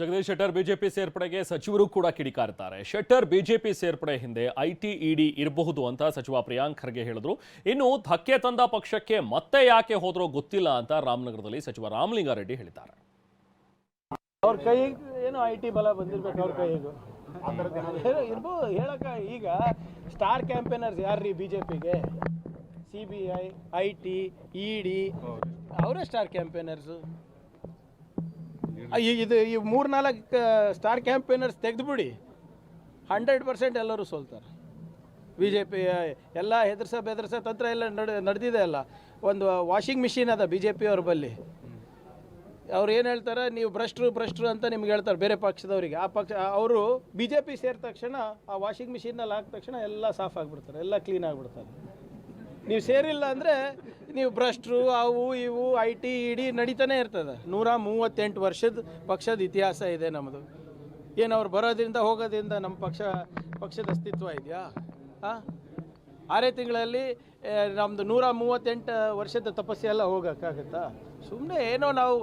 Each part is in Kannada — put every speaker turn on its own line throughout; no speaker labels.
ಜಗದೀಶ್ ಶೆಟ್ಟರ್ ಬಿಜೆಪಿ ಸೇರ್ಪಡೆಗೆ ಸಚಿವರು ಕೂಡ ಕಿಡಿಕಾರ್ತಾರೆ ಶೆಟ್ಟರ್ ಬಿಜೆಪಿ ಸೇರ್ಪಡೆ ಹಿಂದೆ ಐಟಿ ಇಡಿ ಇರಬಹುದು ಅಂತ ಸಚಿವ ಪ್ರಿಯಾಂಕ್ ಖರ್ಗೆ ಹೇಳಿದ್ರು. ಇನ್ನು ಧಕ್ಕೆ ತಂದ ಪಕ್ಷಕ್ಕೆ ಮತ್ತೆ ಯಾಕೆ ಹೋದ್ರೋ ಗೊತ್ತಿಲ್ಲ ಅಂತ ರಾಮನಗರದಲ್ಲಿ ಸಚಿವ ರಾಮಲಿಂಗಾರೆಡ್ಡಿ ಹೇಳಿದ್ದಾರೆ.
ಅವ್ರ ಕೈ ಏನು ಐ ಟಿ ಬಲ ಬಂದಿರ್ಬೇಕು ಅವ್ರ ಕೈಗೂ. ಇರ್ಬೋದು ಹೇಳಕ್ಕ ಈಗ ಸ್ಟಾರ್ ಕ್ಯಾಂಪೇನರ್ಸ್ ಯಾರ್ರೀ ಬಿಜೆಪಿಗೆ? C B I I T E D ಅವರೇ ಸ್ಟಾರ್ ಕ್ಯಾಂಪೇನರ್ಸು. ಇದು ಈ ಮೂರ್ನಾಲ್ಕು ಸ್ಟಾರ್ ಕ್ಯಾಂಪೇನರ್ಸ್ ತೆಗೆದುಬಿಡಿ. ಹಂಡ್ರೆಡ್ ಪರ್ಸೆಂಟ್ ಎಲ್ಲರೂ ಸೋಲ್ತಾರೆ. ಬಿ ಜೆ ಪಿ ಎಲ್ಲ ಹೆದರ್ಸ ಬೆದರ್ಸ ತಂತ್ರ ಎಲ್ಲ ನಡೆ, ನಡೆದಿದೆ ಅಲ್ಲ. ಒಂದು ವಾಷಿಂಗ್ ಮಿಷಿನ್ ಅದ ಬಿ ಜೆ ಪಿ ಅವ್ರ ಬಲ್ಲಿ. ಅವ್ರು ಏನು ಹೇಳ್ತಾರೆ? ನೀವು ಭ್ರಷ್ಟರು ಭ್ರಷ್ಟರು ಅಂತ ನಿಮ್ಗೆ ಹೇಳ್ತಾರೆ ಬೇರೆ ಪಕ್ಷದವರಿಗೆ. ಆ ಪಕ್ಷ ಅವರು ಬಿ ಜೆ ಪಿ ಸೇರಿದ ತಕ್ಷಣ ಆ ವಾಷಿಂಗ್ ಮಿಷಿನಲ್ಲಿ ಹಾಕಿದ ತಕ್ಷಣ ಎಲ್ಲ ಸಾಫ್ ಆಗಿಬಿಡ್ತಾರೆ. ಎಲ್ಲ ಕ್ಲೀನ್ ಆಗಿಬಿಡ್ತಾರೆ. ನೀವು ಸೇರಿಲ್ಲ ಅಂದರೆ ನೀವು ಭ್ರಷ್ಟರು, ಅವು ಇವು ಐ ಟಿ ಇಡಿ ನಡೀತಾನೆ ಇರ್ತದೆ. ನೂರ ಮೂವತ್ತೆಂಟು ವರ್ಷದ ಪಕ್ಷದ ಇತಿಹಾಸ ಇದೆ ನಮ್ಮದು ಏನು ಅವ್ರು ಬರೋದ್ರಿಂದ ಹೋಗೋದ್ರಿಂದ ನಮ್ಮ ಪಕ್ಷ, ಪಕ್ಷದ ಅಸ್ತಿತ್ವ ಇದೆಯಾ? ಹಾಂ ಆರೇ ತಿಂಗಳಲ್ಲಿ ನಮ್ಮದು ನೂರ ಮೂವತ್ತೆಂಟು ವರ್ಷದ ತಪಸ್ಸೆಲ್ಲ ಹೋಗೋಕ್ಕಾಗತ್ತಾ? ಸುಮ್ಮನೆ ಏನೋ ನಾವು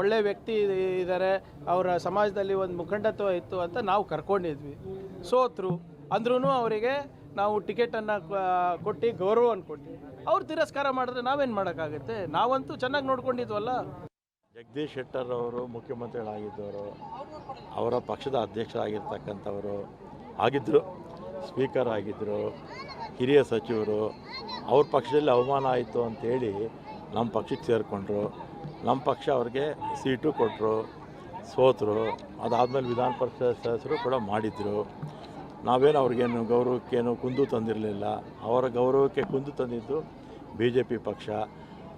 ಒಳ್ಳೆ ವ್ಯಕ್ತಿ ಇದ್ದಾರೆ ಅವರ ಸಮಾಜದಲ್ಲಿ ಒಂದು ಮುಖಂಡತ್ವ ಇತ್ತು ಅಂತ ನಾವು ಕರ್ಕೊಂಡಿದ್ವಿ. ಸೋತರು. ಅಂದ್ರೂ ಅವರಿಗೆ ನಾವು ಟಿಕೆಟನ್ನು ಕೊಟ್ಟು ಗೌರವವನ್ನು ಕೊಟ್ಟು ಅವ್ರು ತಿರಸ್ಕಾರ ಮಾಡಿದ್ರೆ ನಾವೇನು ಮಾಡೋಕ್ಕಾಗುತ್ತೆ? ನಾವಂತೂ ಚೆನ್ನಾಗಿ ನೋಡ್ಕೊಂಡಿದ್ವಲ್ಲ.
ಜಗದೀಶ್ ಶೆಟ್ಟರ್ ಅವರು ಮುಖ್ಯಮಂತ್ರಿಗಳಾಗಿದ್ದವರು, ಅವರ ಪಕ್ಷದ ಅಧ್ಯಕ್ಷರಾಗಿರ್ತಕ್ಕಂಥವರು ಆಗಿದ್ದರು ಸ್ಪೀಕರ್ ಆಗಿದ್ದರು ಹಿರಿಯ ಸಚಿವರು, ಅವ್ರ ಪಕ್ಷದಲ್ಲಿ ಅವಮಾನ ಆಯಿತು ಅಂತೇಳಿ ನಮ್ಮ ಪಕ್ಷಕ್ಕೆ ಸೇರಿಕೊಂಡ್ರು. ನಮ್ಮ ಪಕ್ಷ ಅವ್ರಿಗೆ ಸೀಟು ಕೊಟ್ಟರು ಸೋತರು, ಅದಾದಮೇಲೆ ವಿಧಾನ ಪರಿಷತ್ ಸದಸ್ಯರು ಕೂಡ ಮಾಡಿದರು. ನಾವೇನು ಅವ್ರಿಗೇನು ಗೌರವಕ್ಕೇನು ಕುಂದು ತಂದಿರಲಿಲ್ಲ. ಅವರ ಗೌರವಕ್ಕೆ ಕುಂದು ತಂದಿದ್ದು ಬಿ ಜೆ ಪಿ ಪಕ್ಷ.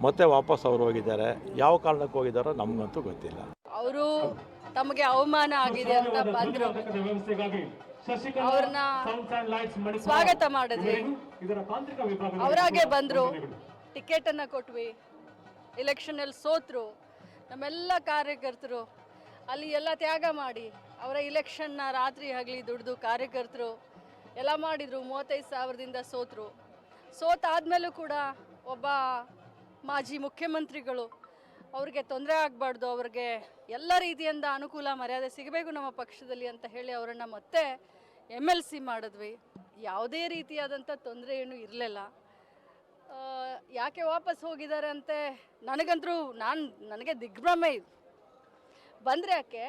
ಮತ್ತೆ ವಾಪಸ್ ಅವರು ಹೋಗಿದ್ದಾರೆ. ಯಾವ ಕಾರಣಕ್ಕೆ ಹೋಗಿದ್ದಾರೋ ನಮಗಂತೂ ಗೊತ್ತಿಲ್ಲ.
ಅವರು ತಮಗೆ ಅವಮಾನ ಆಗಿದೆ ಅಂತ ಬಂದ್ರು. ಅವ್ರನ್ನ ಸ್ವಾಗತ ಮಾಡಿದ್ವಿ. ಅವರಾಗೆ ಬಂದ್ರು. ಟಿಕೆಟ್ ಅನ್ನ ಕೊಟ್ವಿ. ಎಲೆಕ್ಷನ್ ಅಲ್ಲಿ ಸೋತ್ರು. ನಮ್ಮೆಲ್ಲ ಕಾರ್ಯಕರ್ತರು. ಅಲ್ಲಿ ಎಲ್ಲ ತ್ಯಾಗ ಮಾಡಿ. ಅವರ ಇಲೆಕ್ಷನ್ನ ರಾತ್ರಿ ಆಗಲಿ ದುಡ್ದು ಕಾರ್ಯಕರ್ತರು ಎಲ್ಲ ಮಾಡಿದರು, ಮೂವತ್ತೈದು ಸಾವಿರದಿಂದ ಸೋತರು. ಸೋತಾದ್ಮೇಲೂ ಕೂಡ ಒಬ್ಬ ಮಾಜಿ ಮುಖ್ಯಮಂತ್ರಿಗಳು ಅವ್ರಿಗೆ ತೊಂದರೆ ಆಗಬಾರ್ದು, ಅವ್ರಿಗೆ ಎಲ್ಲ ರೀತಿಯಿಂದ ಅನುಕೂಲ ಮರ್ಯಾದೆ ಸಿಗಬೇಕು ನಮ್ಮ ಪಕ್ಷದಲ್ಲಿ ಅಂತ ಹೇಳಿ ಅವರನ್ನು ಮತ್ತೆ ಎಂ ಎಲ್ ಸಿ ಮಾಡಿದ್ವಿ. ಯಾವುದೇ ರೀತಿಯಾದಂಥ ತೊಂದರೆ ಏನೂ ಇರಲಿಲ್ಲ. ಯಾಕೆ ವಾಪಸ್ ಹೋಗಿದ್ದಾರೆ ಅಂತೆ? ನನಗಂತರೂ ನಾನು, ನನಗೆ ದಿಗ್ಭ್ರಮೆ ಇದು. ಬಂದರೆ ಯಾಕೆ?